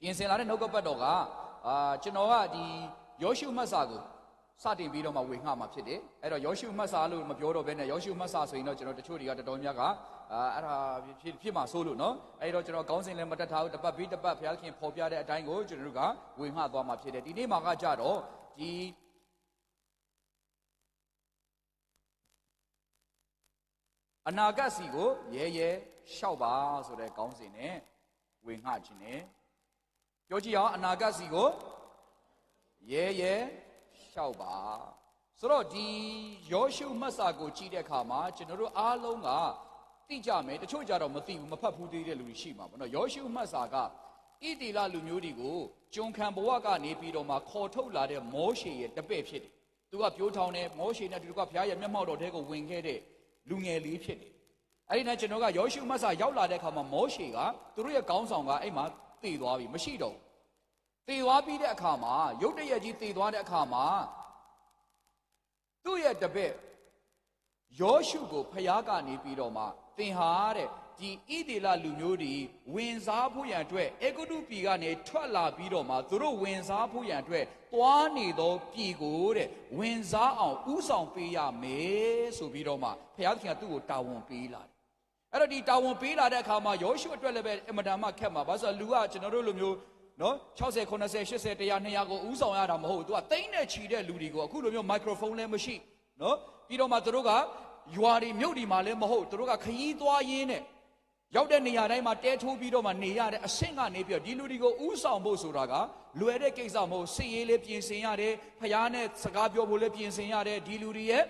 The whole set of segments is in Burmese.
ပြင်ဆင်လာတဲ့နှုတ်ကပတ်တော်ကအာကျွန်တော်ကဒီယောရှုမှတ်စာကိုစတင်ပြီးတော့မှဝေငှမှာဖြစ်တယ်အဲ့တော့ယောရှုမှတ်စာလို့မပြောတော့ဘဲနဲ့ယောရှုမှတ်စာဆိုရင်တော့ကျွန်တော်တချို့တွေကတော်တော်များကအာအဲ့ဒါဖြစ်ဖြစ်မှာဆိုလို့နော်အဲ့တော့ကျွန်တော်ခေါင်းစဉ်လည်းမတက်ထားဘူးတစ်ပတ်ပြီးတစ်ပတ်ဘုရားခင်ပေါ်ပြတဲ့အတိုင်းကိုကျွန်တော်တို့ကဝေငှသွားမှာဖြစ်တယ်ဒီနေ့မှာကကြတော့ဒီအနာဂတ်စီကိုရဲရဲရှောက်ပါဆိုတဲ့ခေါင်းစဉ်နဲ့ဝေငှခြင်းနဲ့ ပြောကြည့်အောင်အနာဂတ်စီကိုရဲရဲရှောက်ပါဆိုတော့ဒီယောရှုမတ်စာကိုကြည့်တဲ့အခါမှာကျွန်တော်တို့အားလုံးကသိကြမယ်တချို့ကြတော့မသိဘူးမဖတ်ဘူးသေးတဲ့လူတွေရှိမှာပေါ့နော်ယောရှုမတ်စာကဣတိလလူမျိုးတွေကိုဂျုံခံဘဝကနေပြီးတော့မှခေါ်ထုတ်လာတဲ့မောရှေရဲ့တပည့်ဖြစ်တယ်သူကပြိုးထောင်တယ်မောရှေနဲ့သူကဘုရားရဲ့မျက်မှောက်တော်ထဲကိုဝင်ခဲ့တဲ့လူငယ်လေးဖြစ်တယ်အဲ့ဒီနဲ့ကျွန်တော်ကယောရှုမတ်စာရောက်လာတဲ့အခါမှာမောရှေကသူတို့ရဲ့ကောင်းဆောင်ကအဲ့မှာ တည်သွားပြီမရှိတော့ဘူးတည်သွားပြီးတဲ့အခါမှာရုတ်တရက်ကြီးတည်သွားတဲ့အခါမှာသူ့ရဲ့တပည့်ယောရှုကိုဖျားကနေပြီးတော့မှသင်ဟာတဲ့ဒီဣဒေလလူမျိုးတွေဝင်စားဖို့ရန်အတွက်အေဂုတုပြည်ကနေထွက်လာပြီးတော့မှသူတို့ဝင်စားဖို့ရန်အတွက်သွားနေသောပြည်ကိုတဲ့ဝင်စားအောင်ဥဆောင်ပေးရမယ်ဆိုပြီးတော့မှဖျားသခင်ကသူ့ကိုတာဝန်ပေးလာတယ် အဲ့တော့ဒီတာဝန်ပေးလာတဲ့အခါမှာယောရှုအတွက်လည်းပဲအင်မတန်မှခက်မှာဘာလို့လဲဆိုတော့လူကကျွန်တော်တို့လိုမျိုးနော်60 80 80 100 200ကိုဥဆောင်ရတာမဟုတ်ဘူး तू ကတိမ့်နဲ့ချီတဲ့လူတွေကိုအခုလိုမျိုးမိုက်ခရိုဖုန်းလည်းမရှိနော်ပြီးတော့မှသူတို့ကရွာတွေမြို့တွေမှာလည်းမဟုတ်သူတို့ကခရီးသွားရင်းနဲ့ရောက်တဲ့နေရာတိုင်းမှာတဲထိုးပြီးတော့မှနေရတဲ့အဆင့်ကနေပြီးတော့ဒီလူတွေကိုဥဆောင်ဖို့ဆိုတာကလွယ်တဲ့ကိစ္စမဟုတ်စစ်ရေးလေးပြင်ဆင်ရတယ်ဖျားနဲ့စကားပြောဖို့လည်းပြင်ဆင်ရတယ်ဒီလူတွေရဲ့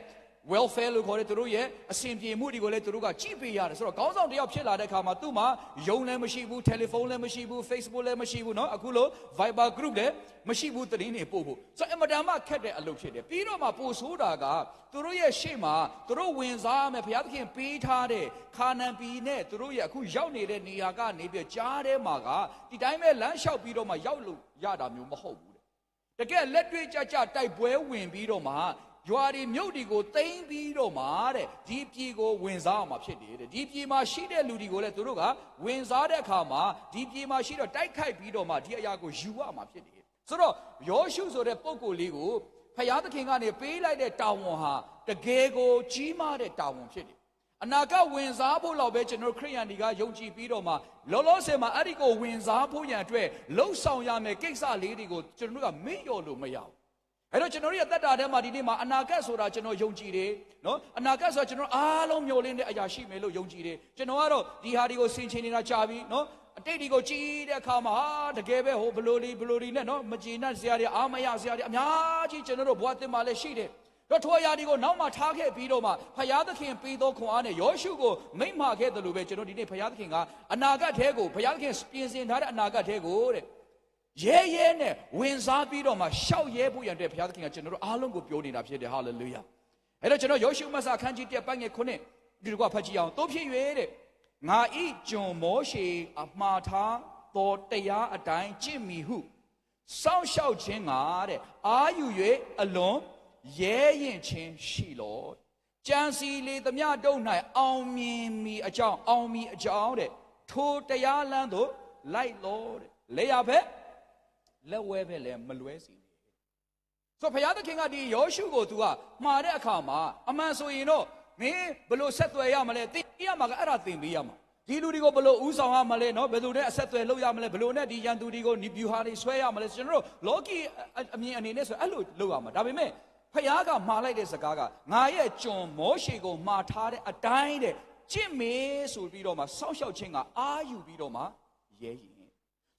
welfare လို့ခေါ်တဲ့သူတို့ရဲ့အဆင်ပြေမှုတွေကိုလည်းသူတို့ကကြည့်ပေးရတယ်ဆိုတော့ခေါင်းဆောင်တယောက်ဖြစ်လာတဲ့အခါမှာသူ့မှာယုံလည်းမရှိဘူးတယ်လီဖုန်းလည်းမရှိဘူး Facebook လည်းမရှိဘူးเนาะအခုလို Viber group လည်းမရှိဘူးသတင်းတွေပို့ဖို့ဆိုတော့အမတန်မှခက်တဲ့အလုပ်ဖြစ်တယ်ပြီးတော့မှပို့ဆိုတာကသူတို့ရဲ့ရှေ့မှာသူတို့ဝင်စားမယ်ဘုရားသခင်ပေးထားတဲ့ခါနန်ပြည်နဲ့သူတို့ရဲ့အခုရောက်နေတဲ့နေရာကနေပြီးကြားထဲမှာကဒီတိုင်းပဲလမ်းလျှောက်ပြီးတော့မှရောက်လို့ရတာမျိုးမဟုတ်ဘူးတဲ့တကယ်လက်တွေ့ကြကြတိုက်ပွဲဝင်ပြီးတော့မှ ရွာတွေမြို့တွေကိုတိမ့်ပြီးတော့မှတဲ့ဒီပြည်ကိုဝင်စားအောင်မှာဖြစ်တယ်တဲ့ဒီပြည်မှာရှိတဲ့လူတွေကိုလည်းသူတို့ကဝင်စားတဲ့အခါမှာဒီပြည်မှာရှိတော့တိုက်ခိုက်ပြီးတော့မှဒီအရာကိုယူရမှာဖြစ်တယ်ဆိုတော့ယောရှုဆိုတဲ့ပုံကိုယ်လေးကိုဖယားသခင်ကနေပေးလိုက်တဲ့တာဝန်ဟာတကယ်ကိုကြီးမားတဲ့တာဝန်ဖြစ်တယ်အနာဂတ်ဝင်စားဖို့လောက်ပဲကျွန်တော်ခရိယန်တွေကယုံကြည်ပြီးတော့မှလောလောဆယ်မှာအဲ့ဒီကိုဝင်စားဖို့ရန်အတွက်လှုပ်ဆောင်ရမယ်ကိစ္စလေးတွေကိုကျွန်တော်တို့ကမေ့လျော်လို့မရဘူး အဲ့တော့ကျွန်တော်တို့ရဲ့တက်တာထဲမှာဒီနေ့မှာအနာဂတ်ဆိုတာကျွန်တော်ယုံကြည်တယ်နော်အနာဂတ်ဆိုတာကျွန်တော်အားလုံးမျှော်လင့်တဲ့အရာရှိမယ်လို့ယုံကြည်တယ်ကျွန်တော်ကတော့ဒီဟာတွေကိုဆင်ခြင်နေတာကြာပြီနော်အတိတ်ဒီကိုကြည်တဲ့အခါမှာဟာတကယ်ပဲဟိုဘလိုလီဘလိုလီနဲ့နော်မကြည်နပ်စရာတွေအာမရစရာတွေအများကြီးကျွန်တော်တို့ဘဝသစ်မှာလည်းရှိတယ်တော့ထိုအရာတွေကိုနောက်မှထားခဲ့ပြီးတော့မှဖယားသခင်ပေးသောခွန်အားနဲ့ယောရှုကိုမိမ့်မာခဲ့တယ်လို့ပဲကျွန်တော်ဒီနေ့ဖယားသခင်ကအနာဂတ်ထဲကိုဖယားသခင်ပြင်ဆင်ထားတဲ့အနာဂတ်ထဲကိုတဲ့ ရဲရဲနဲ့ဝင်စားပြီးတော့မှရှောက်ရဲဖို့ရန်အတွက်ဘုရားသခင်ကကျွန်တော်တို့အားလုံးကိုပြောနေတာဖြစ်တယ်ဟာလေလုယာအဲ့တော့ကျွန်တော်ယောရှုမတ်စာအခန်းကြီး1ပိုင်းငယ်9ဒီလိုကဖတ်ကြည့်အောင်တို့ဖြစ်၍တဲ့ငါဤကျွန်မောရှေအမှားထားသောတရားအတိုင်းကျင့်မိဟုစောင့်ရှောက်ခြင်းကတဲ့အာယူ၍အလွန်ရဲရင်ခြင်းရှိလောကြံစီလေသမျှတုံ၌အောင်မြင်မိအကြောင်းအောင်မြင်အကြောင်းတဲ့ထိုတရားလမ်းသို့လိုက်လောတဲ့လေရဖက် လက်ဝဲပဲလဲမလွဲစီဆိုဘုရားသခင်ကဒီယောရှုကိုသူကမှားတဲ့အခါမှာအမှန်ဆိုရင်တော့မင်းဘလို့ဆက်သွယ်ရမလဲသိရမှာကအဲ့ဒါသင်ပေးရမှာဒီလူတွေကိုဘလို့ဥဆောင်ရမလဲနော်ဘယ်သူနဲ့အဆက်သွယ်လုပ်ရမလဲဘလို့နဲ့ဒီရန်သူတွေကိုနီဗျူဟာတွေဆွဲရမလဲကျွန်တော်တို့လောကီအမြင်အနေနဲ့ဆိုအဲ့လိုလုပ်ရမှာဒါပေမဲ့ဖျားကမှားလိုက်တဲ့စကားကငါရဲ့ကျွန်မောရှေကိုမှားထားတဲ့အတိုင်းတဲ့ကြင့်မေဆိုပြီးတော့မှစောင့်ရှောက်ခြင်းကအာယူပြီးတော့မှရဲရည်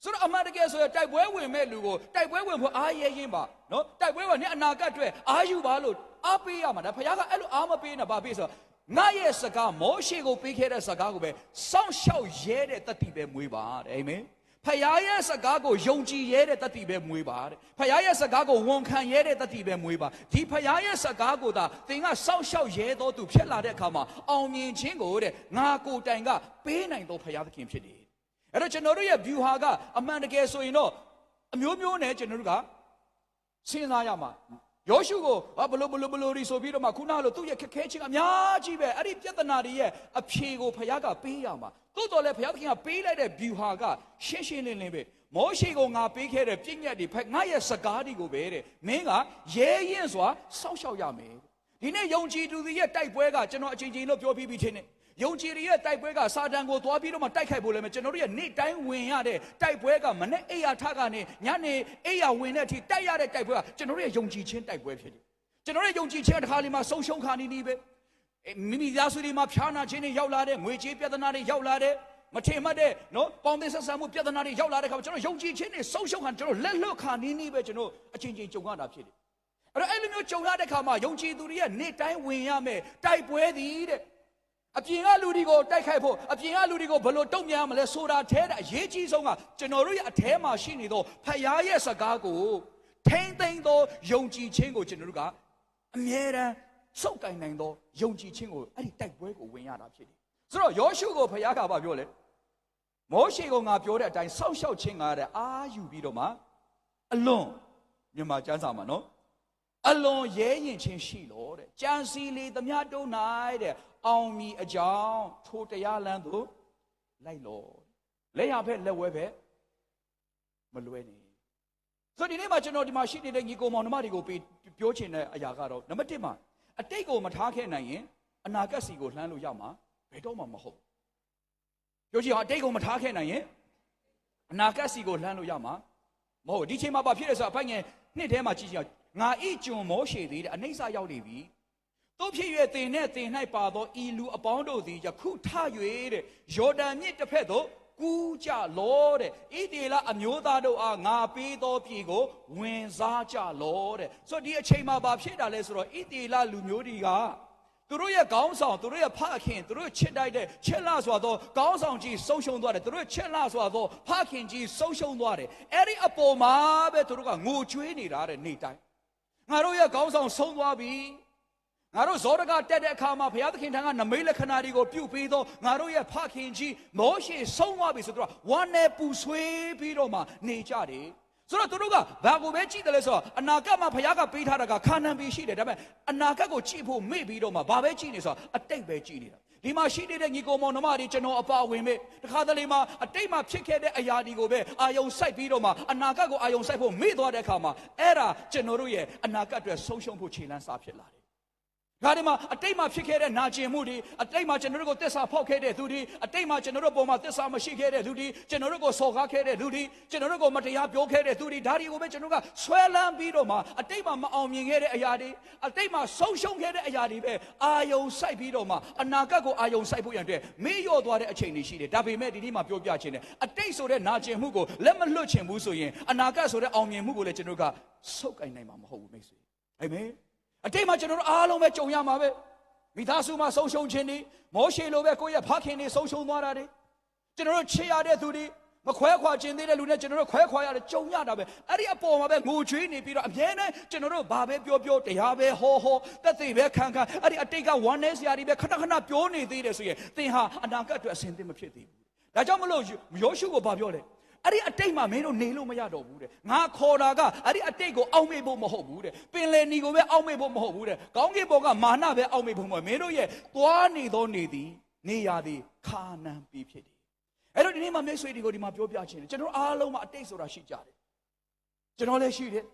ဆိုတော့အမှန်တကယ်ဆိုရင်တိုက်ပွဲဝင်မဲ့လူကိုတိုက်ပွဲဝင်ဖို့အားရဲရင်ပါနော်တိုက်ပွဲဝင်နဲ့အနာဂတ်အတွက်အာယူပါလို့အားပေးရမှာဒါဖခင်ကအဲ့လိုအားမပေးနဲ့ဗာပေးဆိုတော့ငါရဲ့စကားမောရှေကိုပေးခဲ့တဲ့စကားကိုပဲစောင့်ရှောက်ရဲတဲ့တတိပဲမွေးပါတဲ့အာမင်ဖခင်ရဲ့စကားကိုယုံကြည်ရဲတဲ့တတိပဲမွေးပါတဲ့ဖခင်ရဲ့စကားကိုဝန်ခံရဲတဲ့တတိပဲမွေးပါဒီဖခင်ရဲ့စကားကိုသာသင်ကစောင့်ရှောက်ရဲတော်သူဖြစ်လာတဲ့အခါမှာအောင်မြင်ခြင်းကိုတဲ့ငါကိုယ်တိုင်ကပေးနိုင်တော်ဖခင်သခင်ဖြစ်တယ် အဲ့တော့ကျွန်တော်တို့ရဲ့ view ဟာကအမှန်တကယ်ဆိုရင်တော့အမျိုးမျိုးနဲ့ကျွန်တော်တို့ကစဉ်းစားရမှာယောရှုကိုဟာဘလို့ဘလို့ဘလို့ဒီဆိုပြီးတော့မှခုနကလိုသူ့ရဲ့ခက်ခဲခြင်းအများကြီးပဲအဲ့ဒီပြဿနာတွေရဲ့အဖြေကိုဖခင်ကပေးရမှာတိုးတော်လည်းဖခင်ကပေးလိုက်တဲ့ view ဟာကရှင်းရှင်းလင်းလင်းပဲမောရှိကိုငါပေးခဲ့တဲ့ပြည့်ညတ်တွေဖက်ငါရဲ့စကားတွေကိုပဲတဲ့မင်းကရဲရင်စွာစောင့်ရှောက်ရမယ်ဒီနေ့ယုံကြည်သူတွေရဲ့တိုက်ပွဲကကျွန်တော်အချိန်ချင်းလို့ပြောပြီးပြီထင်တယ် ယုံကြည်ရဲ့တိုက်ပွဲကစာတန်ကိုသွားပြီးတော့မှတိုက်ခိုက်ဖို့လည်းမကျွန်တော်တို့ရဲ့နေ့တိုင်းဝင်ရတဲ့တိုက်ပွဲကမနဲ့အိယာထကနေညနေအိယာဝင်တဲ့အထိတိုက်ရတဲ့တိုက်ပွဲကကျွန်တော်တို့ရဲ့ယုံကြည်ခြင်းတိုက်ပွဲဖြစ်တယ်ကျွန်တော်ရဲ့ယုံကြည်ခြင်းတစ်ခါလေးမှဆုံးရှုံးခါနေနေပဲမိမိသားစုတွေမှာဖြာနာခြင်းတွေရောက်လာတဲ့ငွေကြေးပြဿနာတွေရောက်လာတဲ့မထင်မှတ်တဲ့နော်ပေါင်းသင်းဆက်ဆံမှုပြဿနာတွေရောက်လာတဲ့ခါမှာကျွန်တော်ယုံကြည်ခြင်းတွေဆုံးရှုံးခါကျွန်တော်လက်လွတ်ခါနေနေပဲကျွန်တော်အချင်းချင်းကြုံရတာဖြစ်တယ်အဲ့တော့အဲ့လိုမျိုးကြုံရတဲ့ခါမှာယုံကြည်သူတွေရဲ့နေ့တိုင်းဝင်ရမယ်တိုက်ပွဲသည်တဲ့ အပြင်ကလူတွေကိုတိုက်ခိုက်ဖို့အပြင်ကလူတွေကိုဘယ်လိုတုံ့ပြန်မလဲဆိုတာထဲတဲ့အရေးကြီးဆုံးကကျွန်တော်တို့ရဲ့အထဲမှာရှိနေသောဖယားရဲ့စကားကိုထိမ့်သိမ့်သောယုံကြည်ခြင်းကိုကျွန်တော်တို့ကအမြဲတမ်းစုပ်ကိုင်နိုင်သောယုံကြည်ခြင်းကိုအဲ့ဒီတိုက်ပွဲကိုဝင်ရတာဖြစ်တယ်ဆိုတော့ယောရှုကိုဖယားကဘာပြောလဲမောရှေကငါပြောတဲ့အတိုင်းစောင့်ရှောက်ခြင်းကတဲ့အာယူပြီးတော့မှအလွန်မြန်မာကျမ်းစာမှာနော်အလွန်ရဲရင်ချင်းရှိလို့တဲ့ကြံစီလေသမျှတုံး၌တဲ့ အောင်မြီအကြောင်းထိုတရားလမ်းသို့လိုက်လို့လက်ရဖက်လက်ဝဲဖက်မလွဲနေဆိုဒီနေ့မှာကျွန်တော်ဒီမှာရှိနေတဲ့ညီကိုမောင်နှမတွေကိုပြောချင်တဲ့အရာကတော့နံပါတ်1မှာအတိတ်ကိုမထားခဲ့နိုင်ရင်အနာဂတ်စီကိုလှမ်းလို့ရမှာဘယ်တော့မှမဟုတ်ပြောကြည့်ဟာအတိတ်ကိုမထားခဲ့နိုင်ရင်အနာဂတ်စီကိုလှမ်းလို့ရမှာမဟုတ်ဒီချိန်မှာဘာဖြစ်လဲဆိုတော့အဖိုင်ငယ်နှစ်ထဲမှာကြည့်ကြည့်ငါဤကျွန်မောရှေသေးတဲ့အနှိမ့်စရောက်နေပြီ တို့ဖြစ်၍တင်နဲ့တင်၌ပါသောဤလူအပေါင်းတို့သည်ယခုထ၍တဲ့ယော်ဒန်မြစ်တစ်ဖက်သို့ကူးကြလောတဲ့ဣတေလအမျိုးသားတို့အားငါပေးသောပြည်ကိုဝင်စားကြလောတဲ့ဆိုတော့ဒီအချိန်မှာဘာဖြစ်တာလဲဆိုတော့ဣတေလလူမျိုးတွေကသူတို့ရဲ့ခေါင်းဆောင်သူတို့ရဲ့ဖခင်သူတို့ချစ်တိုက်တဲ့ချစ်လာစွာသောခေါင်းဆောင်ကြီးဆုံးရှုံးသွားတယ်သူတို့ချစ်လာစွာသောဖခင်ကြီးဆုံးရှုံးသွားတယ်အဲ့ဒီအပေါ်မှာပဲသူတို့ကငိုကြွေးနေတာတဲ့နေ့တိုင်းငါတို့ရဲ့ခေါင်းဆောင်ဆုံးသွားပြီ ငါတို့ဇောရကတက်တဲ့အခါမှာဘုရားသခင်ထံကနမိတ်လက္ခဏာတွေကိုပြုပေးသောငါတို့ရဲ့ဖခင်ကြီးမောရှေဆုံးသွားပြီဆိုတော့ဝမ်းနဲ့ပူဆွေးပြီးတော့မှနေကြတယ်ဆိုတော့သူတို့ကဘာကိုပဲကြည့်တယ်လဲဆိုတော့အနာဂတ်မှာဘုရားကပေးထားတာကခါနန်ပြည်ရှိတယ်ဒါပေမဲ့အနာဂတ်ကိုကြည့်ဖို့မေ့ပြီးတော့မှဘာပဲကြည့်နေဆိုတော့အတိတ်ပဲကြည့်နေတာဒီမှာရှိနေတဲ့ညီကောင်မောင်နှမတွေကျွန်တော်အပါဝင်ပဲတခါတလေမှာအတိတ်မှာဖြစ်ခဲ့တဲ့အရာတွေကိုပဲအာယုံစိုက်ပြီးတော့မှအနာဂတ်ကိုအာယုံစိုက်ဖို့မေ့သွားတဲ့အခါမှာအဲ့ဒါကျွန်တော်တို့ရဲ့အနာဂတ်အတွက်ဆုံးရှုံးဖို့ခြေလှမ်းစာဖြစ်လာတယ် ဒါဒီမှာအတိတ်မှာဖြစ်ခဲ့တဲ့နာကျင်မှုတွေအတိတ်မှာကျွန်တော်တို့ကိုတစ္ဆာဖောက်ခဲ့တဲ့သူတွေအတိတ်မှာကျွန်တော်တို့ပုံမှာတစ္ဆာမရှိခဲ့တဲ့သူတွေကျွန်တော်တို့ကိုစော်ကားခဲ့တဲ့သူတွေကျွန်တော်တို့ကိုမတရားပြောခဲ့တဲ့သူတွေဒါတွေကိုပဲကျွန်တော်ကဆွဲလန်းပြီးတော့မှအတိတ်မှာမအောင်မြင်ခဲ့တဲ့အရာတွေအတိတ်မှာဆုံးရှုံးခဲ့တဲ့အရာတွေပဲအာယုံစိုက်ပြီးတော့မှအနာဂတ်ကိုအာယုံစိုက်ဖို့ရန်အတွက်မေ့လျော့သွားတဲ့အချိန်တွေရှိတယ်ဒါပေမဲ့ဒီနေ့မှာပြောပြခြင်းတယ်အတိတ်ဆိုတဲ့နာကျင်မှုကိုလက်မလွတ်ချင်ဘူးဆိုရင်အနာဂတ်ဆိုတဲ့အောင်မြင်မှုကိုလည်းကျွန်တော်ကဆုတ်ကင်နိုင်မှာမဟုတ်ဘူးမိတ်ဆွေအာမင် အတိတ်မှာကျွန်တော်တို့အားလုံးပဲကြုံရမှာပဲမိသားစုမှာဆုံးရှုံးခြင်းတွေမောရှေလိုပဲကိုယ့်ရဲ့ဖခင်တွေဆုံးရှုံးသွားတာတွေကျွန်တော်တို့ချေရတဲ့သူတွေမခွဲခွာခြင်းသေးတဲ့လူနဲ့ကျွန်တော်တို့ခွဲခွာရတယ်ကြုံရတာပဲအဲ့ဒီအပေါ်မှာပဲငိုချွေးနေပြီးတော့အမြဲတမ်းကျွန်တော်တို့ဘာပဲပြောပြောတရားပဲဟောဟောတက်သိပဲခံခံအဲ့ဒီအတိတ်ကဝမ်းနည်းစရာတွေပဲခဏခဏပြောနေသေးတယ်ဆိုရင်သင်ဟာအနာဂတ်အတွက်အဆင်သင့်မဖြစ်သေးဘူးဒါကြောင့်မလို့ယောရှုကိုဘာပြောလဲ အဲ့ဒီအတိတ်မှာမင်းတို့နေလို့မရတော့ဘူးတဲ့ငါခေါ်တာကအဲ့ဒီအတိတ်ကိုအောက်မေ့ဖို့မဟုတ်ဘူးတဲ့ပင်လယ်နီကိုပဲအောက်မေ့ဖို့မဟုတ်ဘူးတဲ့ကောင်းကင်ဘောကမာနပဲအောက်မေ့ဖို့မဟုတ်မင်းတို့ရဲ့သွားနေသောနေသည်နေရသည်ခါနန်ပြီဖြစ်တယ်အဲ့တော့ဒီနေ့မှာမိတ်ဆွေတွေကိုဒီမှာပြောပြချင်တယ်ကျွန်တော်အားလုံးမှာအတိတ်ဆိုတာရှိကြတယ်ကျွန်တော်လည်းရှိတယ်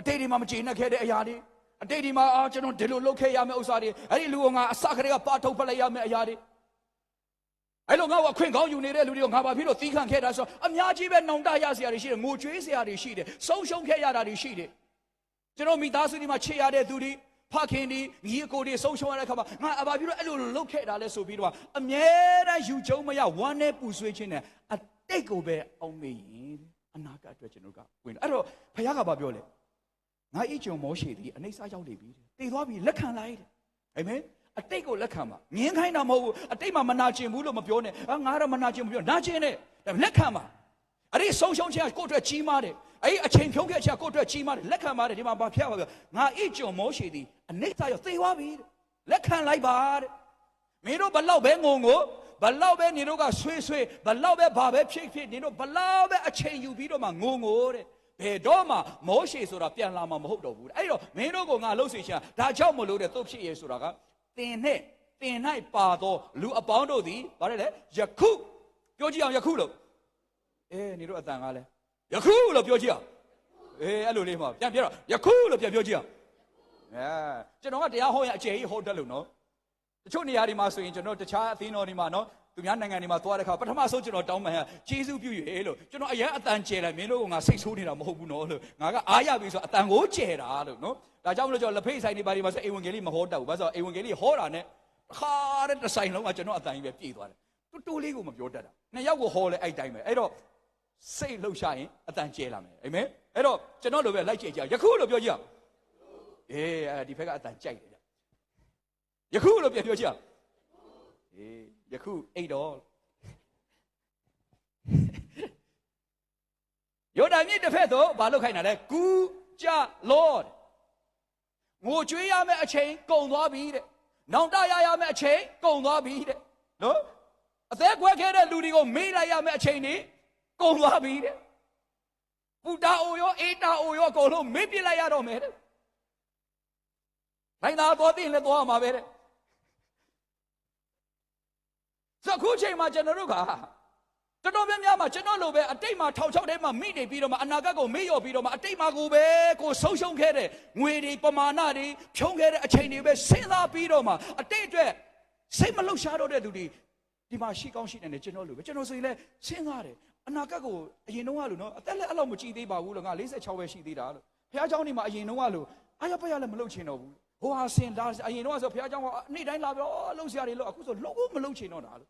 အတိတ်တွေမှာမကျေနပ်ခဲ့တဲ့အရာတွေအတိတ်တွေမှာအာကျွန်တော်ဒီလိုလုပ်ခဲ့ရမယ့်ဥစ္စာတွေအဲ့ဒီလူကငါအစကတည်းကပါထုတ်ဖက်လိုက်ရမယ့်အရာတွေ အဲ့လိုငါ့ကိုအခွင့်ကောင်းယူနေတဲ့လူတွေကိုငါဘာဖြစ်လို့သီးခံခဲ့တာဆိုအများကြီးပဲနှောင်တရစရာတွေရှိတယ်ငိုကြွေးစရာတွေရှိတယ်ဆုံးရှုံးခဲ့ရတာတွေရှိတယ်ကျွန်တော်မိသားစုတွေမှာချေရတဲ့သူတွေဖခင်ဒီညီအကိုတွေဆုံးရှုံးရတဲ့ခါမှာငါအဘာဖြစ်လို့အဲ့လိုလုပ်ခဲ့တာလဲဆိုပြီးတော့အမြဲတမ်းယူကျုံမရဝမ်းနဲ့ပူဆွေးခြင်းနဲ့အတိတ်ကိုပဲအောင်မေ့ရင်အနာဂတ်အတွက်ကျွန်တော်ကဝင်အဲ့တော့ဘုရားကဘာပြောလဲငါဤကြုံမောရှိသည်အနေစားရောက်နေပြီတည်သွားပြီလက်ခံလိုက်တယ်အာမင် အတိတ်ကိုလက်ခံပါမြင်ခိုင်းတာမဟုတ်ဘူးအတိတ်မှာမနာကျင်ဘူးလို့မပြောနဲ့ဟာငါတော့မနာကျင်ဘူးပြောနာကျင်နဲ့ဒါလက်ခံပါအဲ့ဒီဆုံးရှုံးခြင်းကကိုယ့်အတွက်ကြီးမားတယ်အဲ့ဒီအချိန်ဖြုံးခဲ့ခြင်းကကိုယ့်အတွက်ကြီးမားတယ်လက်ခံပါတယ်ဒီမှာဘာဖျက်ပါပြောငါဣကြုံမောရှိသည်အနိစ္စရောသေသွားပြီတဲ့လက်ခံလိုက်ပါတဲ့မင်းတို့ဘလောက်ပဲငုံကိုဘလောက်ပဲနေတို့ကဆွေးဆွေးဘလောက်ပဲဘာပဲဖြစ်ဖြစ်နေတို့ဘလောက်ပဲအချိန်ယူပြီးတော့မှငုံငိုတဲ့ဘယ်တော့မှမောရှေဆိုတာပြန်လာမှာမဟုတ်တော့ဘူးအဲ့တော့မင်းတို့ကငါလှုပ်စေချင်တာဒါကြောင့်မလို့တဲ့သူ့ဖြစ်ရဆိုတာက တင်နဲ့တင်၌ပါသောလူအပေါင်းတို့သည်ဗါတယ်လေယခုပြောကြည့်အောင်ယခုလို့အေးနေတို့အတန်ကားလဲယခုလို့ပြောကြည့်အောင်အေးအဲ့လိုလေးမှာပြန်ပြောတော့ယခုလို့ပြန်ပြောကြည့်အောင်အဲကျွန်တော်ကတရားဟောရင်အကျယ်ကြီးဟောတတ်လို့နော်တချို့နေရာတွေမှာဆိုရင်ကျွန်တော်တခြားအသင်းတော်တွေမှာနော် သူများနိုင်ငံတွေမှာသွားတဲ့ခါပထမဆုံးကျွန်တော်တောင်းပန်ရဂျေစုပြုရေလို့ကျွန်တော်အရင်အတန်ကျဲလိုက်မင်းတို့ကငါစိတ်ဆိုးနေတာမဟုတ်ဘူးနော်လို့ငါကအားရပြီဆိုအတန်ကိုကျဲတာလို့နော်ဒါကြောင့်မလို့ကျွန်တော်လက်ဖိတ်ဆိုင်တွေပါဒီမှာဆိုအိမ်ဝင်ကလေးမဟောတတ်ဘူးဘာလို့ဆိုအိမ်ဝင်ကလေးဟောတာနဲ့ခါတဲ့တစ်ဆိုင်လုံးကကျွန်တော်အတန်ကြီးပဲပြည့်သွားတယ်တူတူလေးကိုမပြောတတ်တာနှစ်ယောက်ကိုဟောလဲအဲ့တိုင်းပဲအဲ့တော့စိတ်လှုပ်ရှားရင်အတန်ကျဲလာမယ်အာမင်အဲ့တော့ကျွန်တော်လိုပဲလိုက်ကြည့်ကြယခုလို့ပြောကြည့်အောင်အေးအဲဒီဖက်ကအတန်ကြိုက်တယ်ယခုလို့ပြန်ပြောကြည့်အောင်အေး ယခုအိတ်တော်ယောဒန်မြစ်တစ်ဖက်သို့ဘာလို့ခိုင်းတာလဲကူကြလော့ငိုကြွေးရမယ့်အချိန်ကုန်သွားပြီတဲ့နောင်တရရမယ့်အချိန်ကုန်သွားပြီတဲ့နော်အသက်ကွက်ခဲ့တဲ့လူတွေကိုမေးလိုက်ရမယ့်အချိန်တွေကုန်သွားပြီတဲ့ပူတာအိုရောအေးတာအိုရောအကုန်လုံးမေးပြလိုက်ရတော့မယ်တဲ့နိုင်သားတော်တင်လည်းသွားမှာပဲတဲ့ ဆိုအခုချိန်မှာကျွန်တော်တို့ကတော်တော်များများမှာကျွန်တော်လိုပဲအတိတ်မှာထောင်ချောက်ထဲမှာမိနေပြီးတော့မှအနာဂတ်ကိုမေ့လျော့ပြီးတော့မှအတိတ်မှာကိုပဲကိုဆုံးရှုံးခဲ့တဲ့ငွေတွေပမာဏတွေဖြုံးခဲ့တဲ့အချိန်တွေပဲစဉ်းစားပြီးတော့မှအတိတ်အတွက်စိတ်မလှုပ်ရှားတော့တဲ့သူတွေဒီမှာရှိကောင်းရှိနေတယ်ကျွန်တော်လိုပဲကျွန်တော်ဆိုရင်လည်းစဉ်းစားတယ်အနာဂတ်ကိုအရင်တုန်းကလို့နော်အသက်လည်းအဲ့လောက်မကြည့်သေးပါဘူးလို့ငါ46ပဲရှိသေးတာလို့ဘုရားเจ้าနေမှာအရင်တုန်းကလို့အာရပရလည်းမလုပ်ချင်တော့ဘူးဟိုဟာစင်ဒါအရင်တုန်းကဆိုဘုရားเจ้าကနေ့တိုင်းလာပြီးတော့လှုပ်ရှားတယ်လို့အခုဆိုလှုပ်ဖို့မလှုပ်ချင်တော့တာလို့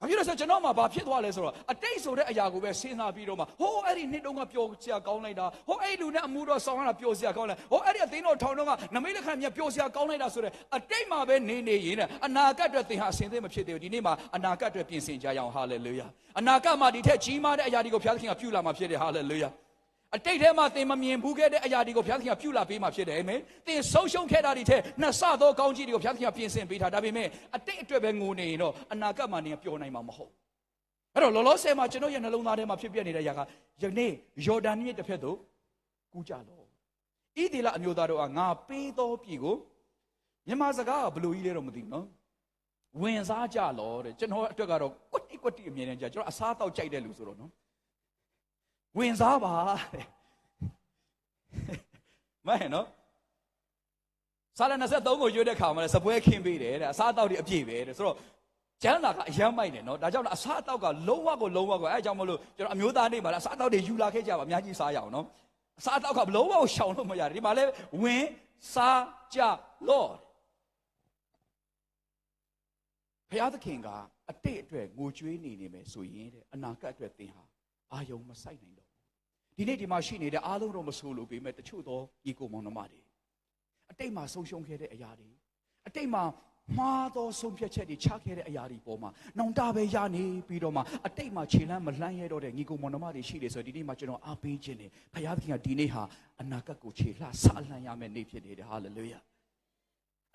ဘာဖြစ်လို့ဆိုကျွန်တော်မှဘာဖြစ်သွားလဲဆိုတော့အတိတ်ဆိုတဲ့အရာကိုပဲစဉ်းစားပြီးတော့မှဟိုးအဲ့ဒီနှစ်တုန်းကပျော်စရာကောင်းလိုက်တာဟိုးအဲ့ဒီလူနဲ့အမှုတော်ဆောင်ရတာပျော်စရာကောင်းလိုက်ဟိုးအဲ့ဒီအသိတော်ထောင်တော့ကနမိတ်လက်ခံမြတ်ပျော်စရာကောင်းလိုက်တာဆိုတဲ့အတိတ်မှာပဲနေနေရင်နဲ့အနာဂတ်အတွက်သင်ဟာအစဉ်သင့်မဖြစ်သေးဘူးဒီနေ့မှာအနာဂတ်အတွက်ပြင်ဆင်ကြရအောင်ဟာလေလုယာအနာဂတ်မှာဒီထက်ကြီးမားတဲ့အရာတွေကိုဘုရားသခင်ကပြုလာမှာဖြစ်တယ်ဟာလေလုယာ အတိတ်ထဲမှာသင်မမြင်ဘူးခဲ့တဲ့အရာတွေကိုဘုရားသခင်ကပြုလာပေးမှာဖြစ်တယ်အာမင်သင်ဆုံးရှုံးခဲ့တာတွေထဲနှစ်ဆသောကောင်းကြီးတွေကိုဘုရားသခင်ကပြင်ဆင်ပေးထားဒါပေမဲ့အတိတ်အတွက်ပဲငိုနေရင်တော့အနာဂတ်မှာနေပျော်နိုင်မှာမဟုတ်အဲ့တော့လောလောဆယ်မှာကျွန်တော်ရဲ့နှလုံးသားထဲမှာဖြစ်ပျက်နေတဲ့အရာကယနေ့ယော်ဒန်မြစ်တစ်ဖက်သို့ကူးကြလောဣသေလအမျိုးသားတို့ကငါပေးသောပြည်ကိုမြန်မာစကားကဘယ်လိုကြီးလဲတော့မသိဘူးနော်ဝင်စားကြလောတဲ့ကျွန်တော်အတွက်ကတော့ကွတ်တိကွတ်တိအမြင်နဲ့ကြာကျွန်တော်အစားတောက်ကြိုက်တဲ့လူဆိုတော့နော် ဝင်စားပါတဲ့မဲနော်စာလ23ကိုရွေးတဲ့ခါမှာလည်းစပွဲခင်းပေးတယ်တဲ့အစားတောက်တွေအပြည့်ပဲတဲ့ဆိုတော့ကျမ်းစာကအယမ်းမိုက်တယ်နော်ဒါကြောင့်အစားတောက်ကလုံးဝကိုလုံးဝကိုအဲအကြောင်းမလို့ကျွန်တော်အမျိုးသားနေမှာလားအစားတောက်တွေယူလာခဲ့ကြပါအများကြီးစားရအောင်နော်အစားတောက်ကလုံးဝကိုရှောင်လို့မရတယ်ဒီမှာလဲဝင်စားကြလော့ဖျားသခင်ကအတိတ်အတွက်ငိုကြွေးနေနေမယ်ဆိုရင်တဲ့အနာဂတ်အတွက်သင်ဟာအာယုံမဆိုင်နိုင်တော့ဘူး ဒီနေ့ဒီမှာရှိနေတဲ့အားလုံးတော့မဆိုးလို့ပေမဲ့တချို့သောဤကိုမောင်နှမတွေအတိတ်မှာဆုံးရှုံးခဲ့တဲ့အရာတွေအတိတ်မှာမှားသောဆုံးဖြတ်ချက်တွေချခဲ့တဲ့အရာတွေပေါ်မှာနောင်တပဲရနေပြီးတော့မှအတိတ်မှာခြေလမ်းမလှမ်းရတော့တဲ့ညီကိုမောင်နှမတွေရှိတယ်ဆိုတော့ဒီနေ့မှာကျွန်တော်အားပေးခြင်းတယ်ဘုရားသခင်ကဒီနေ့ဟာအနာဂတ်ကိုခြေလှဆအလှမ်းရမယ့်နေ့ဖြစ်နေတယ်ဟာလေလုယာ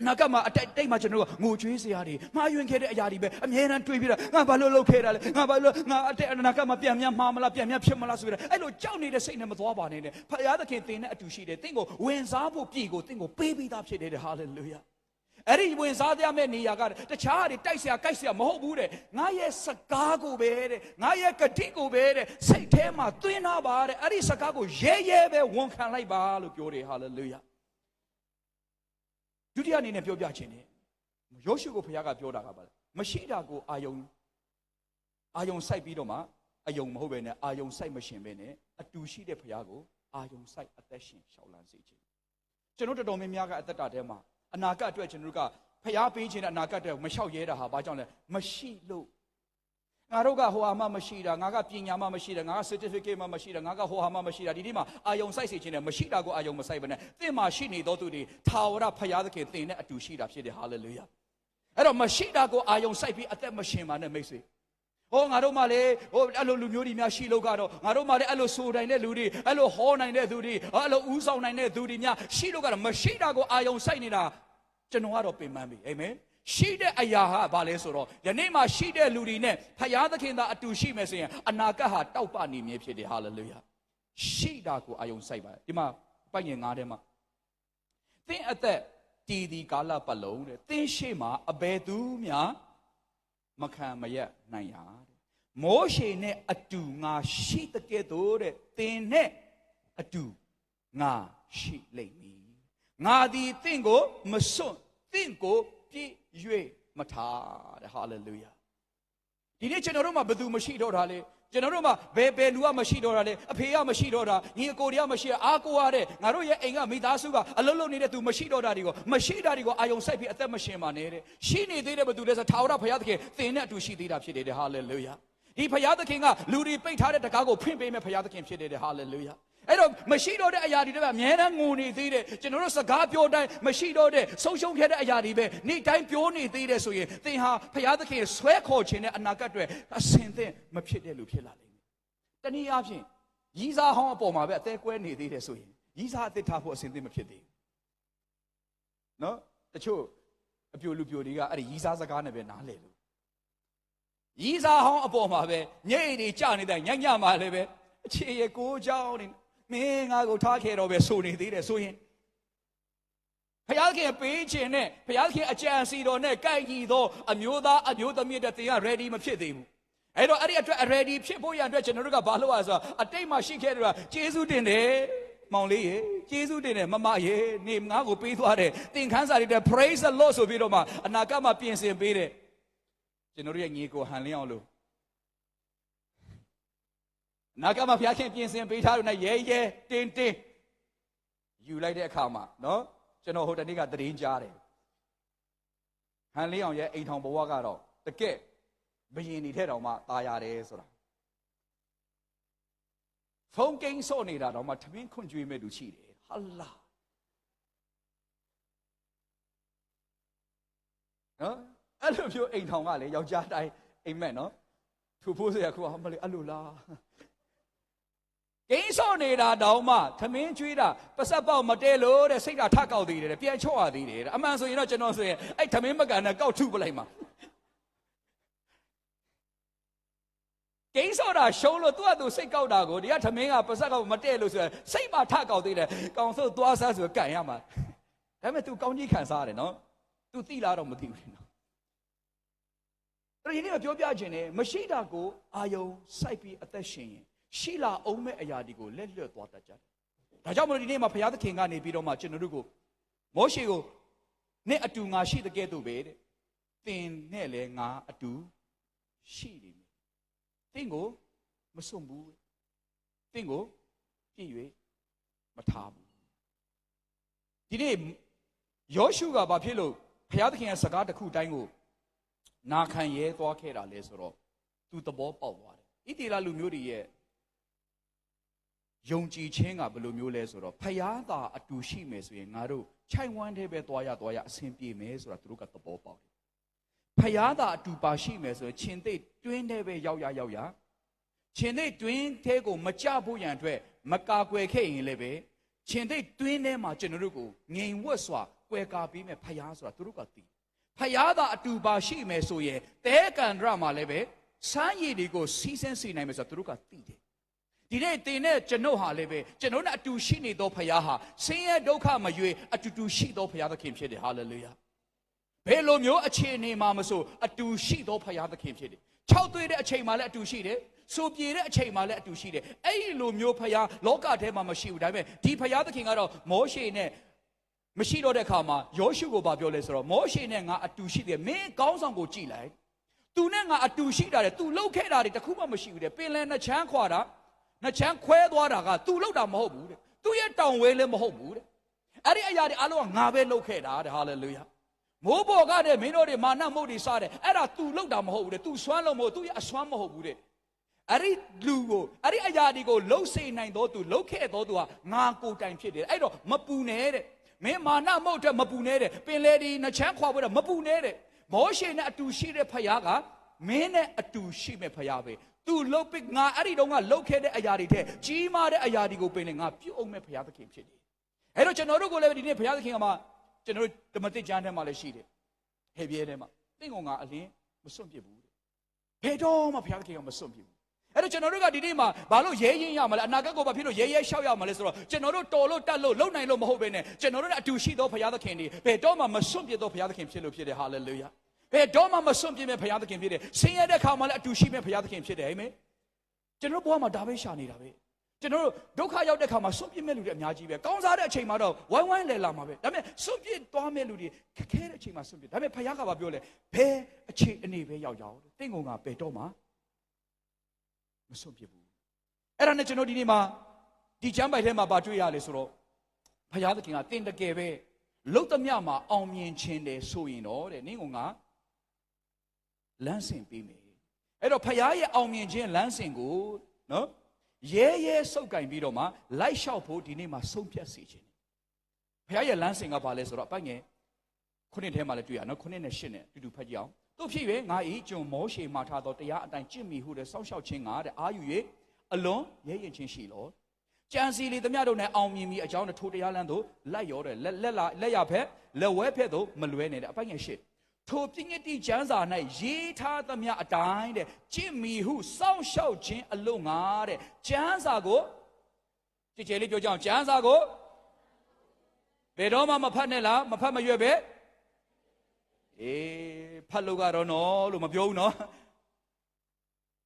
အနာကမှာအတိတ်တိတ်မှာကျွန်တော်တို့ကငိုကြွေးစရာတွေမှားယွင်းခဲ့တဲ့အရာတွေပဲအများအားတွေးပြီးတာငါဘာလို့လုပ်ခဲ့တာလဲငါဘာလို့ငါအတိတ်အနာကမှာပြန်များမှားမလားပြန်များဖြစ်မလားဆိုပြီးတော့အဲ့လိုကြောက်နေတဲ့စိတ်နဲ့မသွားပါနဲ့နဲ့ဖခင်သခင်သင်နဲ့အတူရှိတယ်သင်ကိုဝင်စားဖို့ပြည်ကိုသင်ကိုပေးပြီးသားဖြစ်တယ်ဟာလေလုယာအဲ့ဒီဝင်စားရမယ့်နေရာကတခြားတွေတိုက်ဆရာကိုက်ဆရာမဟုတ်ဘူးတဲ့ငါရဲ့စကားကိုပဲတဲ့ငါရဲ့ကတိကိုပဲတဲ့စိတ်ထဲမှာသွင်းထားပါတဲ့အဲ့ဒီစကားကိုရဲရဲပဲဝန်ခံလိုက်ပါလို့ပြောတယ်ဟာလေလုယာ ဒုတိယအနေနဲ့ပြောပြခြင်းနဲ့ယောရှုကိုဘုရားကပြောတာကပါလေမရှိတာကိုအာယုံအာယုံစိုက်ပြီးတော့မှအယုံမဟုတ်ပဲနဲ့အာယုံစိုက်မရှင်ပဲနဲ့အတူရှိတဲ့ဘုရားကိုအာယုံစိုက်အသက်ရှင်ရှောက်လန်းစေခြင်းကျွန်တော်တော်တော်များများကအသက်တာထဲမှာအနာဂတ်အတွက်ကျွန်တော်တို့ကဖျားပေးခြင်းတဲ့အနာဂတ်အတွက်မလျှောက်ရဲတာဟာဘာကြောင့်လဲမရှိလို့ ငါတို့ကဟိုဟာမှမရှိတာငါကပညာမှမရှိတာငါက certificate မှမရှိတာငါကဟိုဟာမှမရှိတာဒီနေ့မှာအာယုံစိုက်စေခြင်းနဲ့မရှိတာကိုအာယုံမစိုက်ဘဲနဲ့သင်မှာရှိနေသောသူတွေထာဝရဖျားသခင်သင်နဲ့အတူရှိတာဖြစ်တယ်ဟာလေလုယာအဲ့တော့မရှိတာကိုအာယုံစိုက်ပြီးအသက်မရှင်ပါနဲ့မိတ်ဆွေဟောငါတို့မှလေဟိုအဲ့လိုလူမျိုးတွေများရှိလို့ကတော့ငါတို့မှလေအဲ့လိုဆိုနိုင်တဲ့လူတွေအဲ့လိုဟောနိုင်တဲ့သူတွေအဲ့လိုဥဆောင်နိုင်တဲ့သူတွေများရှိလို့ကတော့မရှိတာကိုအာယုံစိုက်နေတာကျွန်တော်ကတော့ပင်ပန်းပြီအာမင် ရှိတဲ့အရာဟာဘာလဲဆိုတော့ယနေ့မှာရှိတဲ့လူတွေနဲ့ဖယားသခင်သာအတူရှိမယ်ဆိုရင်အနာဂတ်ဟာတောက်ပနေမြဲဖြစ်တယ်ဟာလေလုယာရှိတာကိုအာယုံစိုက်ပါတယ်ဒီမှာပိုက်ငယ်ငါးထဲမှာသင်အသက်တည်ဒီကာလပတ်လုံးတဲ့သင်ရှိမှာအဘယ်သူမှမခံမရက်နိုင်ရတဲ့မောရှေနဲ့အတူငါရှိတဲ့ကဲ့သို့တဲ့သင်နဲ့အတူငါရှိလိမ့်မည်ငါသည်သင်ကိုမစွန့်သင်ကို ပြည့်၍မထားတဲ့ဟာလေလုယာဒီနေ့ကျွန်တော်တို့မှာဘယ်သူမရှိတော့တာလဲကျွန်တော်တို့မှာဘယ်ဘယ်လူကမရှိတော့တာလဲအဖေကမရှိတော့တာညီအကိုတွေကမရှိအားကိုရတဲ့ငါတို့ရဲ့အိမ်ကမိသားစုကအလုံးလုံးနေတဲ့သူမရှိတော့တာတွေကိုမရှိတာတွေကိုအာယုံစိုက်ပြီးအသက်မရှင်ပါနဲ့တဲ့ရှိနေသေးတဲ့ဘယ်သူလဲဆိုထာဝရဘုရားသခင်သင်နဲ့အတူရှိသေးတာဖြစ်တယ်တဲ့ဟာလေလုယာဒီဘုရားသခင်ကလူတွေပိတ်ထားတဲ့တကားကိုဖွင့်ပေးမဲ့ဘုရားသခင်ဖြစ်တယ်တဲ့ဟာလေလုယာ အဲ့တော့မရှိတော့တဲ့အရာတွေတွေကအများအားငိုနေသေးတယ်ကျွန်တော်တို့စကားပြောတိုင်းမရှိတော့တဲ့ဆုံးရှုံးခဲ့တဲ့အရာတွေပဲနေ့တိုင်းပြောနေသေးတယ်ဆိုရင်သင်ဟာဘုရားသခင်ဆွဲခေါ်ခြင်းနဲ့အနာဂတ်တွေအစင်သင့်မဖြစ်တဲ့လူဖြစ်လာလိမ့်မယ်တနည်းအားဖြင့်ရီးစားဟောင်းအပေါ်မှာပဲအသေးကွဲနေသေးတယ်ဆိုရင်ရီးစားအသစ်ထားဖို့အစင်သင့်မဖြစ်သေးဘူးနော်တချို့အပြိုလူပြိုတွေကအဲ့ဒီရီးစားစကားနဲ့ပဲနားလည်လို့ရီးစားဟောင်းအပေါ်မှာပဲညိတ်တွေကြနေတဲ့ညံ့ညံ့မှာလည်းပဲအခြေရကိုးကြောင်းနေ မင်းငါကိုထားခဲ့တော့ပဲဆိုနေသေးတယ်ဆိုရင်ဘုရားခင်ပေးခြင်းနဲ့ဘုရားခင်အကြံစီတော်နဲ့ကိုက်ညီသောအမျိုးသားအမျိုးသမီးတဲ့သင်က ready မဖြစ်သေးဘူးအဲ့တော့အဲ့ဒီအတွက် ready ဖြစ်ဖို့ရအတွက်ကျွန်တော်တို့ကဘာလုပ်ရဆိုအတိတ်မှာရှိခဲ့တဲ့ကကျေးဇူးတင်တယ်မောင်လေးရေကျေးဇူးတင်တယ်မမရေနေငါ့ကိုပေးသွားတယ်သင်ခန်းစာတွေတဲ့ praise the lord ဆိုပြီးတော့မှအနာဂတ်မှာပြင်ဆင်ပေးတယ်ကျွန်တော်တို့ရဲ့ညီကိုဟန်လင်းအောင်လို့ နာကမှာဖျားခင်ပြင်ဆင်ပေးထားလို့နဲ့ရဲရဲတင်းတင်းယူလိုက်တဲ့အခါမှာနော်ကျွန်တော်ဟိုတနေ့ကသတင်းကြားတယ်ဟန်လင်းအောင်ရဲ့အိမ်ထောင်ဘဝကတော့တကက်ဘယင်နေတဲ့တောင်မှตายရတယ်ဆိုတာဖုန်းကိန်းစော့နေတာတော့မှထမင်းခွန်ကြွေးမဲ့သူရှိတယ်ဟာလာနော်အဲ့လိုမျိုးအိမ်ထောင်ကလေယောက်ျားတိုင်းအိမ်မက်နော်ထူဖို့စရာခုအမလေးအဲ့လိုလား ဂိမ်းစော့နေတာတောင်မှသမင်းကျွေးတာပစက်ပေါက်မတဲလို့တဲ့စိတ်ဓာတ်ထကောက်သေးတယ်တဲ့ပြန်ချော့ရသေးတယ်တဲ့အမှန်ဆိုရင်တော့ကျွန်တော်ဆိုရင်အဲ့သမင်းမကန်နဲ့ကောက်ထုပလိုက်မှာဂိမ်းစော့တာရှုံးလို့သူ့အတူစိတ်ကောက်တာကိုဒီကသမင်းကပစက်ကောက်မတဲလို့ဆိုရင်စိတ်ပါထကောက်သေးတယ်ကောင်ဆုပ်သွားစားဆိုကန်ရမှာဒါပေမဲ့ तू ကောင်းကြီးခံစားရတယ်နော် तू သိလားတော့မသိဘူးနော်အဲ့ဒီနေ့ပြောပြခြင်းနဲ့မရှိတာကိုအာယုံစိုက်ပြီးအသက်ရှင်ရင် ရှိလာအောင်မဲ့အရာတွေကိုလက်လွတ်သွားတတ်ကြတယ်။ဒါကြောင့်မလို့ဒီနေ့မှာဘုရားသခင်ကနေပြီးတော့မှကျွန်တော်တို့ကိုမောရှေကိုနဲ့အတူငါရှိတဲ့ကဲ့သို့ပဲတဲ့။သင်နဲ့လည်းငါအတူရှိနေမယ်။သင်ကိုမစွန့်ဘူး။သင်ကိုပြည့်၍မထားဘူး။ဒီနေ့ယောရှုကဘာဖြစ်လို့ဘုရားသခင်ရဲ့စကားတစ်ခုတိုင်းကိုနာခံရဲသွားခဲ့တာလဲဆိုတော့သူသဘောပေါက်သွားတယ်။ဣတိလလူမျိုးတွေရဲ့ ယုံကြည်ခြင်းကဘယ်လိုမျိုးလဲဆိုတော့ဖယားသာအတူရှိမယ်ဆိုရင်ငါတို့ခြိုင်ဝမ်းတဲ့ပဲသွားရသွားရအဆင်ပြေမယ်ဆိုတာသူတို့ကသဘောပေါက်တယ်ဖယားသာအတူပါရှိမယ်ဆိုရင်ရှင်သိတွင်းတဲ့ပဲရောက်ရရောက်ရရှင်သိတွင်းသေးကိုမကြဖို့ရန်အတွက်မကာကွယ်ခဲ့ရင်လည်းပဲရှင်သိတွင်းထဲမှာကျွန်တော်တို့ကိုငြိမ်ဝတ်စွာကွယ်ကာပေးမယ်ဖယားဆိုတာသူတို့ကသိဖယားသာအတူပါရှိမယ်ဆိုရင်တဲကန်ဒရမှာလည်းပဲစမ်းရည်တွေကိုစီးစင်းစေနိုင်မယ်ဆိုတာသူတို့ကသိတယ် ဒီနေ့တင်နဲ့ကျွန်ုပ်ဟာလည်းပဲကျွန်တော်နဲ့အတူရှိနေသောဖခင်ဟာဆင်းရဲဒုက္ခမရွေအတူတူရှိသောဖခင်သခင်ဖြစ်တယ်ဟာလေလုယာဘယ်လိုမျိုးအခြေအနေမှာမဆိုအတူရှိသောဖခင်သခင်ဖြစ်တယ်၆သွေးတဲ့အချိန်မှာလည်းအတူရှိတယ်စူပြေတဲ့အချိန်မှာလည်းအတူရှိတယ်အဲ့ဒီလိုမျိုးဖခင်လောကထဲမှာမရှိဘူးဒါပေမဲ့ဒီဖခင်သခင်ကတော့မောရှေနဲ့မရှိတော့တဲ့အခါမှာယောရှုကိုဗာပြောလဲဆိုတော့မောရှေနဲ့ငါအတူရှိတယ်မင်းကောင်းဆောင်ကိုကြည်လိုက်သူနဲ့ငါအတူရှိတာတယ်သူလှုပ်ခဲ့တာတွေတခုမှမရှိဘူးတဲ့ပင်လယ်နှချမ်းခွာတာ နှချမ်းခွဲသွားတာက तू လောက်တာမဟုတ်ဘူးတဲ့သူရဲ့တောင်ဝဲလည်းမဟုတ်ဘူးတဲ့အဲ့ဒီအရာတွေအလုံးကငါပဲလုပ်ခဲ့တာတဲ့ဟာလေလုယာမိုးပေါ်ကတဲ့မင်းတို့တွေမာနမုတ်တွေစားတယ်အဲ့ဒါ तू လောက်တာမဟုတ်ဘူးတဲ့ तू စွမ်းလို့မဟုတ် तू ရဲ့အစွမ်းမဟုတ်ဘူးတဲ့အဲ့ဒီလူကိုအဲ့ဒီအရာတွေကိုလှုပ်စေနိုင်တော့ तू လှုပ်ခဲ့တော့ तू ကငါကိုတိုင်ဖြစ်တယ်အဲ့တော့မပူနဲ့တဲ့မင်းမာနမုတ်တဲ့မပူနဲ့တဲ့ပင်လေဒီနှချမ်းခွာဖို့တဲ့မပူနဲ့တဲ့မောရှေနဲ့အတူရှိတဲ့ဖခင်ကမင်းနဲ့အတူရှိမဲ့ဖခင်ပဲ သူလှုပ်ပိငါအဲ့ဒီတုန်းကလှုပ်ခဲ့တဲ့အရာတွေတဲ့ကြီးမားတဲ့အရာတွေကိုပင်လေငါပြုတ်အောင်မဲ့ဘုရားသခင်ဖြစ်တယ်။အဲ့တော့ကျွန်တော်တို့ကိုလည်းဒီနေ့ဘုရားသခင်ကမှကျွန်တော်တို့ဓမ္မသစ်ကျမ်းထဲမှာလည်းရှိတယ်။ဟဲ့ပြဲထဲမှာတင့်ကောင်ကအလင်းမစွန့်ပစ်ဘူးတဲ့ဘယ်တော့မှဘုရားသခင်ကမစွန့်ပစ်ဘူးအဲ့တော့ကျွန်တော်တို့ကဒီနေ့မှာဘာလို့ရဲရင်ရမလဲအနာဂတ်ကိုဘာဖြစ်လို့ရဲရဲရှောက်ရမလဲဆိုတော့ကျွန်တော်တို့တော်လို့တတ်လို့လုံနိုင်လို့မဟုတ်ဘဲနဲ့ကျွန်တော်တို့နဲ့အတူရှိသောဘုရားသခင်တွေဘယ်တော့မှမစွန့်ပစ်သောဘုရားသခင်ဖြစ်လို့ဖြစ်တယ်ဟာလေလုယာ ဘယ်တော့မှမစွန့်ပစ်မဲ့ဘုရားသခင်ဖြစ်တယ်ဆင်းရဲတဲ့ခါမှလည်းအတူရှိမဲ့ဘုရားသခင်ဖြစ်တယ်အာမင်ကျွန်တော်တို့ဘဝမှာဒါပဲရှာနေတာပဲကျွန်တော်တို့ဒုက္ခရောက်တဲ့ခါမှာစွန့်ပစ်မဲ့လူတွေအများကြီးပဲကောင်းစားတဲ့အချိန်မှာတော့ဝိုင်းဝိုင်းလဲလာမှာပဲဒါပေမဲ့စွန့်ပစ်သွားမဲ့လူတွေခက်ခဲတဲ့အချိန်မှာစွန့်ပစ်ဒါပေမဲ့ဘုရားကဘာပြောလဲဘယ်အခြေအနေပဲရောက်ရောက်တင့်ကုန်ကဘယ်တော့မှမစွန့်ပစ်ဘူးအဲ့ဒါနဲ့ကျွန်တော်ဒီနေ့မှာဒီကျမ်းပိုက်ထဲမှာဗာတွေ့ရလေဆိုတော့ဘုရားသခင်ကတင်တကယ်ပဲလုတ်သမျှမှာအောင်မြင်ခြင်းတယ်ဆိုရင်တော့တဲ့နင်းကုန်က လမ်းစဉ်ပေးမယ်အဲ့တော့ဖခင်ရဲ့အောင်မြင်ခြင်းလမ်းစဉ်ကိုနော်ရဲရဲစုပ်ကင်ပြီးတော့မှလိုက်လျှောက်ဖို့ဒီနေ့မှာဆုံးဖြတ်စေခြင်းဖခင်ရဲ့လမ်းစဉ်ကဘာလဲဆိုတော့အပိုင်ငယ်ခုနှစ်ထဲမှာလည်းတွေ့ရနော်ခုနှစ်နဲ့ရှစ်နဲ့တူတူဖတ်ကြည့်အောင်တို့ဖြစ်၍ငါဤကျွန်မောရှေမှာထားသောတရားအတိုင်းကြင့်မိဟုတဲ့စောင့်ရှောက်ခြင်းငါတဲ့အာယူ၍အလွန်ရဲရင်ချင်းရှိလောကြံစီလေသမျှတို့နဲ့အောင်မြင်ပြီးအကြောင်းထိုတရားလမ်းသို့လိုက်ရောတဲ့လက်လက်လက်ရဖက်လက်ဝဲဖက်သို့မလွဲနဲ့တဲ့အပိုင်ငယ်ရှစ် ထိုပြည့်ညတိကျမ်းစာ၌ရေးထားသမျှအတိုင်းတဲ့ကြင့်မီဟုစောင့်ရှောက်ခြင်းအလို့ငါတဲ့ကျမ်းစာကိုကြည်ကြဲလေးပြောကြအောင်ကျမ်းစာကိုဘယ်တော့မှမဖတ်နဲ့လားမဖတ်မရွက်ပဲအေးဖတ်လို့ကတော့နော်လို့မပြောဘူးနော်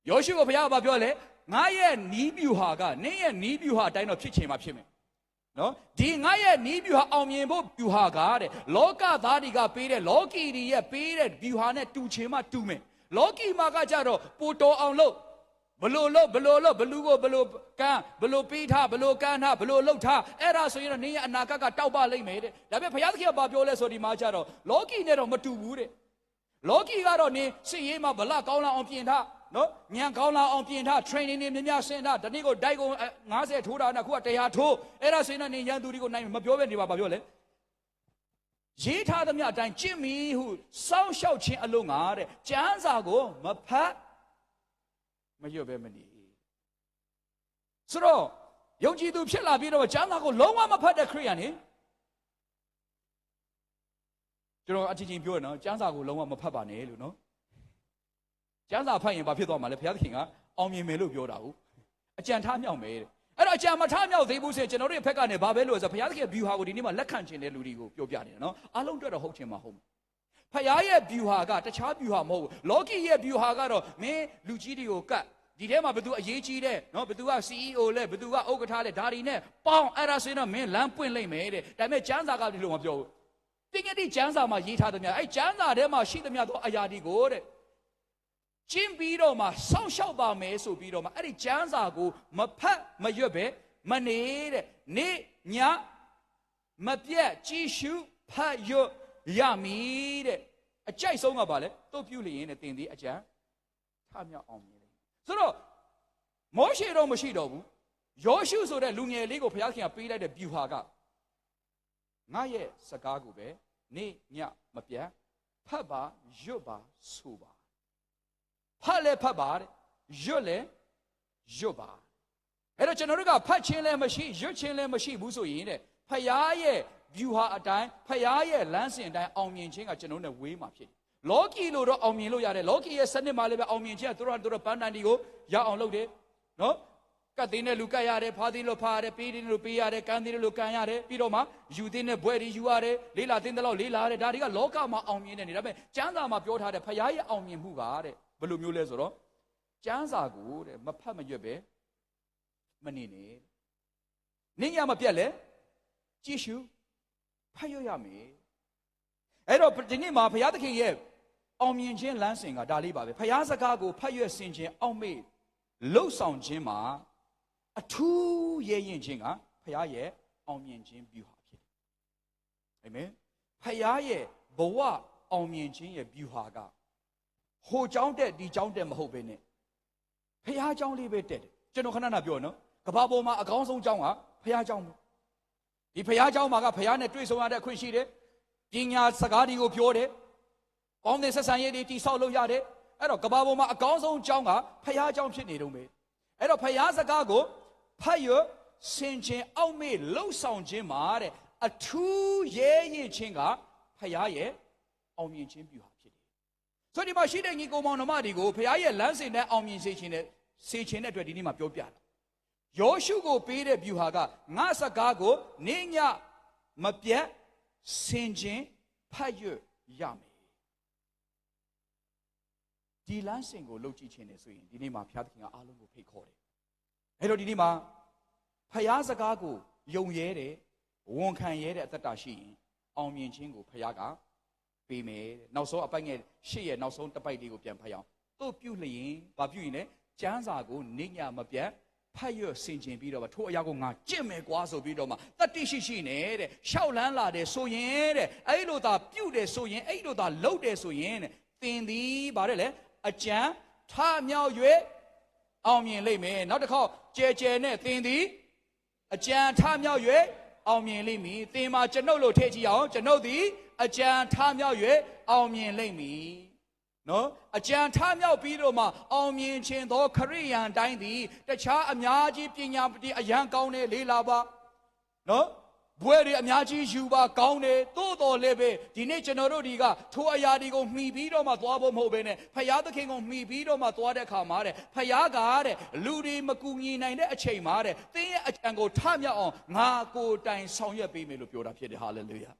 ယောရှုကိုဘုရားကပြောလဲငါရဲ့နီးပြူဟာကနင်းရဲ့နီးပြူဟာအတိုင်းတော့ဖြစ်ချင်မှဖြစ်မယ် နော်ဒီငါရဲ့နီးဗျူဟာအောင်မြင်ဖို့ဗျူဟာကတဲ့လောကသားတွေကပေးတဲ့လောကီတွေရဲ့ပေးတဲ့ဗျူဟာနဲ့တူချင်မှတူမယ်လောကီမှာကကြတော့ပိုတော်အောင်လို့ဘလို့လို့ဘလို့လို့ဘလူကိုဘလို့ကန်းဘလို့ပေးထားဘလို့ကန်းထားဘလို့လှုပ်ထားအဲ့ဒါဆိုရင်တော့နင်းရဲ့အနာဂတ်ကတောက်ပလိမ့်မယ်တဲ့ဒါပေမဲ့ဘုရားသခင်ကပြောလဲဆိုဒီမှာကြတော့လောကီနဲ့တော့မတူဘူးတဲ့လောကီကတော့နင်းစစ်ရေးမှာဗလကောင်းလာအောင်ပြင်ထား နော်ညံကောင်းလာအောင်ပြင်ထား training တွေများများဆင်းထားဒီနေ့ကိုဒိုက်ကို90ထိုးတာနဲ့ခုက100ထိုးအဲ့ဒါဆိုရင်တော့နေရန်သူတွေကိုနိုင်မပြောပဲနေပါဘာပြောလဲရေးထားသမျှအတိုင်းကြင့်မီဟုစောင့်ရှောက်ခြင်းအလို့ငါတဲ့ကျမ်းစာကိုမဖတ်မရွတ်ပဲမနေဆိုတော့ယုံကြည်သူဖြစ်လာပြီးတော့ကျမ်းစာကိုလုံးဝမဖတ်တဲ့ခရိယန်နေကျွန်တော်အချင်းချင်းပြောရနော်ကျမ်းစာကိုလုံးဝမဖတ်ပါနဲ့လို့နော် ကျမ်းစာဖတ်ရင်ဘာဖြစ်သွားမှာလဲဘုရားသခင်ကအောင်မြင်မယ်လို့ပြောတာဟုတ်အကြံထားမြောက်မယ်တဲ့အဲ့တော့အကြံမထားမြောက်သေးဘူးဆိုရင်ကျွန်တော်တို့ရဲ့ဘက်ကနေဘာပဲလို့ဆိုဘုရားသခင် view ဟာကိုဒီနေ့မှာလက်ခံခြင်းတဲ့လူတွေကိုပြောပြနေတယ်နော်အားလုံးတွေ့တော့ဟုတ်ချင်မှာဟုတ်ဖခင်ရဲ့ view ဟာကတခြား view ဟာမဟုတ်ဘူးလောကီရဲ့ view ဟာကတော့မင်းလူကြီးတွေကိုကတ်ဒီထဲမှာဘသူအရေးကြီးတဲ့နော်ဘသူက CEO လဲဘသူကဥက္ကဋ္ဌလဲဒါတွေနဲ့ပေါင်းအဲ့ဒါဆိုရင်တော့မင်းလမ်းပွင့်လိုက်မယ်တဲ့ဒါပေမဲ့ကျမ်းစာကဒီလိုမပြောဘူးတင်းကတိကျမ်းစာမှာရေးထားသမျှအဲ့ကျမ်းစာထဲမှာရှိသမျှသောအရာတွေကိုတဲ့ ကျင်းပြီးတော့မှစောင့်ရှောက်ပါမယ်ဆိုပြီးတော့မှအဲ့ဒီကျမ်းစာကိုမဖတ်မရွတ်ပဲမနေတဲ့နေ့ညမပြတ်ကြည်ရှုဖတ်ရွတ်ရမည်တဲ့အကြိုက်ဆုံးကဘာလဲတို့ပြုလျင်တဲ့တင်သည်အကြံထမြောက်အောင်မြင်တယ်ဆိုတော့မောရှေတော့မရှိတော့ဘူးယောရှုဆိုတဲ့လူငယ်လေးကိုဘုရားခင်ကပေးလိုက်တဲ့ view ဟာကငါရဲ့စကားကိုပဲနေ့ညမပြတ်ဖတ်ပါရွတ်ပါဆိုပါ ဖတ်လဲဖတ်ပါတဲ့ရွတ်လဲရွတ်ပါအဲ့တော့ကျွန်တော်တို့ကဖတ်ခြင်းလည်းမရှိရွတ်ခြင်းလည်းမရှိဘူးဆိုရင်တဲ့ဖယားရဲ့ view ဟာအတိုင်းဖယားရဲ့လမ်းစဉ်အတိုင်းအောင်မြင်ခြင်းကကျွန်တော်တို့နဲ့ဝေးမှာဖြစ်တယ်လောကီလိုတော့အောင်မြင်လို့ရတယ်လောကီရဲ့စနစ်မှာလည်းပဲအောင်မြင်ခြင်းကတို့တို့တို့ပန်းတန်ဒီကိုရအောင်လုပ်တယ်နော်ကတ်သေးနဲ့လူကတ်ရတယ်ဖားသေးလို့ဖားရတယ်ပေးသေးလို့ပေးရတယ်ကမ်းသေးလို့ကမ်းရတယ်ပြီးတော့မှယူသေးနဲ့ဘွဲတွေယူရတယ်လေးလာသေးတဲ့လောက်လေးလာရတယ်ဒါတွေကလောကမှာအောင်မြင်တဲ့နေဒါပေမဲ့ကျမ်းစာမှာပြောထားတဲ့ဖယားရဲ့အောင်မြင်မှုကတဲ့ ဘယ်လိုမျိုးလဲဆိုတော့ကျမ်းစာကိုတဲ့မဖတ်မရွတ်ပဲမနေနဲ့နင်းရမပြတ်လဲကြည့်ရှုဖတ်ရွတ်ရမယ်အဲ့တော့ဒီနေ့မှာဘုရားသခင်ရဲ့အောင်မြင်ခြင်းလမ်းစဉ်ကဒါလေးပါပဲဘုရားစကားကိုဖတ်ရွတ်ဆင်ခြင်းအောက်မေ့လှုပ်ဆောင်ခြင်းမှာအထူးရဲရင်ခြင်းကဘုရားရဲ့အောင်မြင်ခြင်းပြုဟာဖြစ်တယ်အာမင်ဘုရားရဲ့ဘဝအောင်မြင်ခြင်းရဲ့ပြုဟာက ဟိုเจ้าတက်ဒီเจ้าတက်မဟုတ်ဘဲနဲ့ဖះเจ้าလေးပဲတက်တယ်ကျွန်တော်ခဏခဏပြောနော်ကဘာပေါ်မှာအကောင်းဆုံးเจ้าကဖះเจ้าပဲဒီဖះเจ้าမှာကဖះနဲ့တွေ့ဆုံရတဲ့အခွင့်ရှိတယ်ပညာစကားတွေကိုပြောတယ်ကောင်းတဲ့ဆက်ဆံရေးတွေတိဆောက်လုပ်ရတယ်အဲ့တော့ကဘာပေါ်မှာအကောင်းဆုံးเจ้าကဖះเจ้าဖြစ်နေတော့မယ်အဲ့တော့ဖះစကားကိုဖတ်ရဆင်ခြင်အောက်မေ့လှုပ်ဆောင်ခြင်းမှာတဲ့အထူးရဲရင်ခြင်းကဖះရဲ့ အောင်မြင်ခြင်းပြုဟာဖြစ်တယ် ဆိုတော့ဒီမှာရှိတဲ့ညီကောင်မောင်နှမတွေကိုဖခင်ရဲ့လမ်းစဉ်နဲ့အောင်မြင်စေခြင်းနဲ့စေခြင်းတဲ့အတွက်ဒီနေ့မှာပြောပြတာယောရှုကိုပေးတဲ့ view ဟာကငါစကားကိုနေညမပြတ်ဆင်ခြင်းဖတ်ရရမယ်ဒီလမ်းစဉ်ကိုလှုပ်ကြည့်ခြင်းနဲ့ဆိုရင်ဒီနေ့မှာဘုရားသခင်ကအားလုံးကိုဖိတ်ခေါ်တယ်အဲ့တော့ဒီနေ့မှာဖခင်စကားကိုယုံရဲတယ်ဝန်ခံရဲတဲ့အသက်တာရှိရင်အောင်မြင်ခြင်းကိုဖခင်က ပေးမယ်တဲ့နောက်ဆုံးအပိုက်ငယ်ရှေ့ရဲ့နောက်ဆုံးတစ်ပိုက်လေးကိုပြန်ဖတ်ရအောင်သူ့ပြုလျင်ဘာပြုရင်လဲကျမ်းစာကိုနေညမပြတ်ဖတ်ရဆင်ခြင်ပြီးတော့ထိုအရာကိုငါကြင့်မယ်ကွာဆိုပြီးတော့မှတတိရှိရှိနေတဲ့ရှောက်လန်းလာတယ်ဆိုရင်တဲ့အဲ့လိုသာပြုတ်တယ်ဆိုရင်အဲ့လိုသာလှုပ်တယ်ဆိုရင်တဲ့သင်သည်ဗါတယ်လေအကြံထမြောက်၍အောင်မြင်လိမ့်မယ်နောက်တစ်ခေါက်ကြဲကြဲနဲ့သင်သည်အကြံထမြောက်၍အောင်မြင်လိမ့်မည်သင်မှာကျွန်ုပ်လို့ထည့်ကြည့်အောင်ကျွန်ုပ်သည် အကြံထမြောက်၍အောင်မြင်လိမ့်မည်နော်အကြံထမြောက်ပြီးတော့မှအောင်မြင်ခြင်းသောခရိယန်တိုင်းသည်တခြားအများကြီးပညာပတိအရန်ကောင်းတဲ့လေးလာပါနော်ဘွဲတွေအများကြီးယူပါကောင်းတယ်သို့တော်လည်းပဲဒီနေ့ကျွန်တော်တို့ဒီကထိုအရာတွေကိုမှီပြီးတော့မှသွားဖို့မဟုတ်ဘဲနဲ့ဖယားသခင်ကိုမှီပြီးတော့မှသွားတဲ့အခါမှာတဲ့ဖယားကတဲ့လူတွေမကူညီနိုင်တဲ့အချိန်မှာတဲ့သင်ရဲ့အကြံကိုထမြောက်အောင်ငါကိုယ်တိုင်ဆောင်ရွက်ပေးမယ်လို့ပြောတာဖြစ်တယ်ဟာလေလုယာ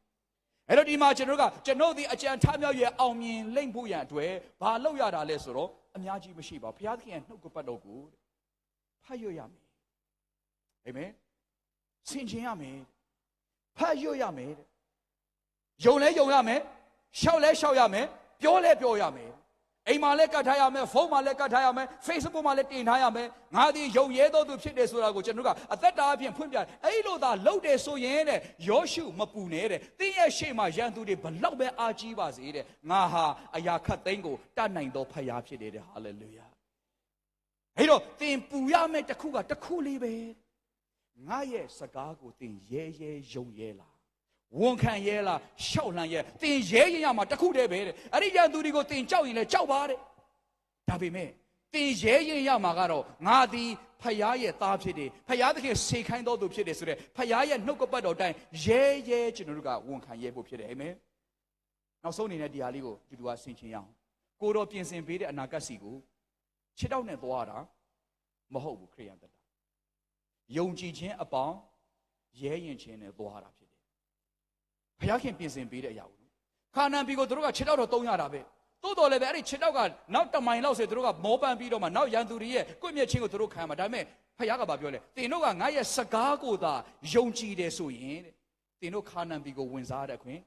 အဲ့တော့ဒီမှာကျွန်တော်ကကျွန်တော်ဒီအကြံထမြောက်ရဲ့အောင်မြင်လိမ့်ဖို့ရန်အတွက်ဘာလုပ်ရတာလဲဆိုတော့အများကြီးမရှိပါဘူးဘုရားသခင်ရဲ့နှုတ်ကပတ်တော်ကိုတဲ့ဖတ်ရရမယ်အာမင်ဆင်ခြင်ရမယ်ဖတ်ရွတ်ရမယ်တဲ့ယုံလဲယုံရမယ်ရှောက်လဲရှောက်ရမယ်ပြောလဲပြောရမယ် အိမ်မှာလည်းကတ်ထားရမယ်ဖုန်းမှာလည်းကတ်ထားရမယ် Facebook မှာလည်းတင်ထားရမယ်ငါဒီယုံရဲတော်သူဖြစ်တယ်ဆိုတာကိုကျွန်တော်ကအသက်တာအပြင်ဖွင့်ပြအဲ့လိုသာလုပ်တယ်ဆိုရင်တဲ့ယောရှုမပူနဲ့တဲ့တင်းရဲ့ရှေ့မှာရန်သူတွေဘလောက်ပဲအားကြီးပါစေတဲ့ငါဟာအရာခတ်သိမ်းကိုတတ်နိုင်သောဖခင်ဖြစ်တယ်တဲ့ဟာလေလုယာအဲ့တော့တင်ပူရမယ်တခုကတခုလေးပဲငါရဲ့စကားကိုသင်ရဲရဲယုံရဲလား ဝန်ခံရဲလားရှောက်လှန်ရဲသင်ရဲရင်ရမှာတခုတည်းပဲတဲ့အဲ့ဒီရန်သူတွေကိုသင်ကြောက်ရင်လည်းကြောက်ပါတဲ့ဒါပေမဲ့သင်ရဲရင်ရမှာကတော့ငါသည်ဖယားရဲ့သားဖြစ်တယ်ဖယားသခင်စေခိုင်းတော်သူဖြစ်တယ်ဆိုတဲ့ဖယားရဲ့နှုတ်ကပတ်တော်တိုင်းရဲရဲကျွန်တော်တို့ကဝန်ခံရဲဖို့ဖြစ်တယ်အာမင်နောက်ဆုံးအနေနဲ့ဒီဟာလေးကိုဒီလူကဆင်ခြင်ရအောင်ကိုတော်ပြင်ဆင်ပေးတဲ့အနာဂတ်စီကိုခြေတောက်နဲ့သွားတာမဟုတ်ဘူးခရိယန်တတ်ယုံကြည်ခြင်းအပေါင်းရဲရင်ခြင်းနဲ့သွားတာဖြစ်တယ်။ ဘုရားခင်ပြင်ဆင်ပေးတဲ့အရာကိုနော်။ခါနန်ပြည်ကိုသူတို့ကခြေထောက်တော့တုံးရတာပဲ။သို့တော်လည်းပဲအဲ့ဒီခြေထောက်ကနောက်တမိုင်လောက်ဆိုသူတို့ကမောပန်းပြီးတော့မှနောက်ရန်သူတွေရဲ့ကွင့်မြက်ချင်းကိုသူတို့ခံမှာဒါပေမဲ့ဘုရားကဘာပြောလဲ။တင်တို့ကငါရဲ့စကားကိုသာယုံကြည်တယ်ဆိုရင်တဲ့။တင်တို့ခါနန်ပြည်ကိုဝင်စားတဲ့ခွင့်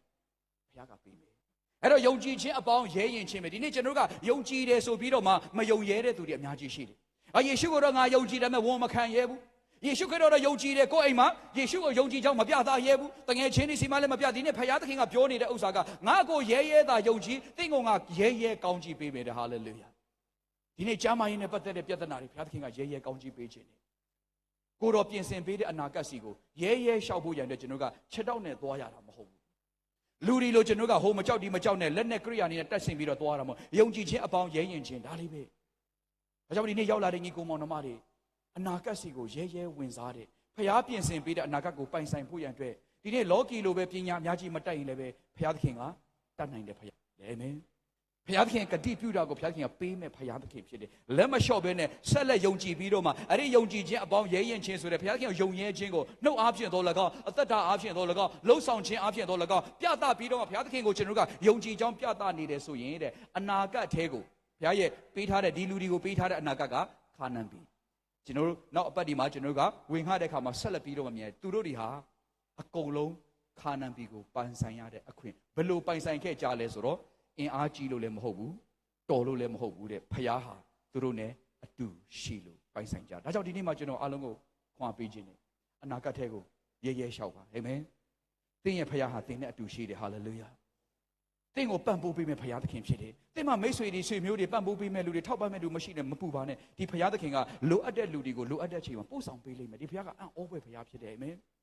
ဘုရားကပေးမယ်။အဲ့တော့ယုံကြည်ခြင်းအပေါင်းရဲရင်ခြင်းပဲဒီနေ့ကျွန်တော်တို့ကယုံကြည်တယ်ဆိုပြီးတော့မှမယုံရဲတဲ့သူတွေအများကြီးရှိတယ်။အယေရှုကိုတော့ငါယုံကြည်တယ်မဲ့ဝန်မခံရဲဘူး။ ယေရှုခရစ်တော်တော့ယုံကြည်တယ်ကိုယ့်အိမ်မှာယေရှုကိုယုံကြည်ကြောင်းမပြသရဲဘူးတငယ်ချင်းတွေစီမလည်းမပြဒီနေ့ဖခင်သခင်ကပြောနေတဲ့ဥစ္စာကငါကိုရဲရဲသာယုံကြည်တင့်ကောင်ကရဲရဲကောင်းကြည့်ပေးမယ်တဲ့ဟာလေလုယာဒီနေ့ကျမ်းမာရေးနဲ့ပတ်သက်တဲ့ပြဿနာတွေဖခင်သခင်ကရဲရဲကောင်းကြည့်ပေးခြင်းတယ်ကိုတော်ပြင်ဆင်ပေးတဲ့အနာဂတ်စီကိုရဲရဲရှောက်ဖို့ရန်တဲ့ကျွန်တော်ကချက်တော့နဲ့သွားရတာမဟုတ်ဘူးလူတွေလိုကျွန်တော်ကဟိုမကြောက်ဒီမကြောက်နဲ့လက်နဲ့ကရိယာနေနဲ့တက်ဆင်ပြီးတော့သွားတာမဟုတ်ယုံကြည်ခြင်းအပေါင်းရဲရင်ခြင်းဒါလေးပဲဒါကြောင့်ဒီနေ့ရောက်လာတဲ့ညီကောင်မောင်နှမတွေ အနာဂတ်စီကိုရဲရဲဝင်စားတဲ့ဖျားပြင်ဆင်ပေးတဲ့အနာဂတ်ကိုပိုင်ဆိုင်ဖို့ရန်အတွက်ဒီနေ့လောကီလိုပဲပညာအများကြီးမတက်ရင်လည်းပဲဖျားသခင်ကတတ်နိုင်တယ်ဖျားလဲမယ်ဖျားသခင်ကတိပြုတာကိုဖျားသခင်ကပေးမယ်ဖျားသခင်ဖြစ်တယ်လက်မလျှော့ဘဲနဲ့ဆက်လက်ယုံကြည်ပြီးတော့မှအဲ့ဒီယုံကြည်ခြင်းအပေါင်းရဲရင်ချင်းဆိုတဲ့ဖျားသခင်ကိုယုံရဲခြင်းကိုနှုတ်အားဖြင့်တော့၎င်းအသက်တာအားဖြင့်တော့၎င်းလှုပ်ဆောင်ခြင်းအားဖြင့်တော့၎င်းပြသပြီးတော့မှဖျားသခင်ကိုကျွန်တော်တို့ကယုံကြည်ကြောင်းပြသနေတယ်ဆိုရင်တဲ့အနာဂတ်အဲကိုဘုရားရဲ့ပေးထားတဲ့ဒီလူတွေကိုပေးထားတဲ့အနာဂတ်ကခါနန်ပြီ ကျွန်တော်တို့နောက်အပတ်ဒီမှာကျွန်တော်တို့ကဝင်ခတဲ့အခါမှာဆက်လက်ပြီးတော့မမြင်သူတို့တွေဟာအကုန်လုံးခါနန်ပြည်ကိုပိုင်ဆိုင်ရတဲ့အခွင့်ဘယ်လိုပိုင်ဆိုင်ခဲ့ကြလဲဆိုတော့အင်အားကြီးလို့လည်းမဟုတ်ဘူးတော်လို့လည်းမဟုတ်ဘူးတဲ့ဖခင်ဟာသူတို့ ਨੇ အတူရှိလို့ပိုင်ဆိုင်ကြဒါကြောင့်ဒီနေ့မှာကျွန်တော်အားလုံးကိုခွန်အားပေးခြင်းနဲ့အနာဂတ်ထဲကိုရဲရဲလျှောက်ပါအာမင်သင်ရဲ့ဖခင်ဟာသင်နဲ့အတူရှိတယ်ဟာလေလုယာ တင့်ကိုပံ့ပိုးပေးမယ်ဖရာသခင်ဖြစ်တယ်။တင့်မှာမိတ်ဆွေတွေဆွေမျိုးတွေပံ့ပိုးပေးမယ်လူတွေထောက်ပံ့မယ်လူမရှိနဲ့မပူပါနဲ့။ဒီဖရာသခင်ကလိုအပ်တဲ့လူတွေကိုလိုအပ်တဲ့ချိန်မှာပို့ဆောင်ပေးလိမ့်မယ်။ဒီဖရာကအံ့ဩဖွယ်ဖရာဖြစ်တယ်အာမင်။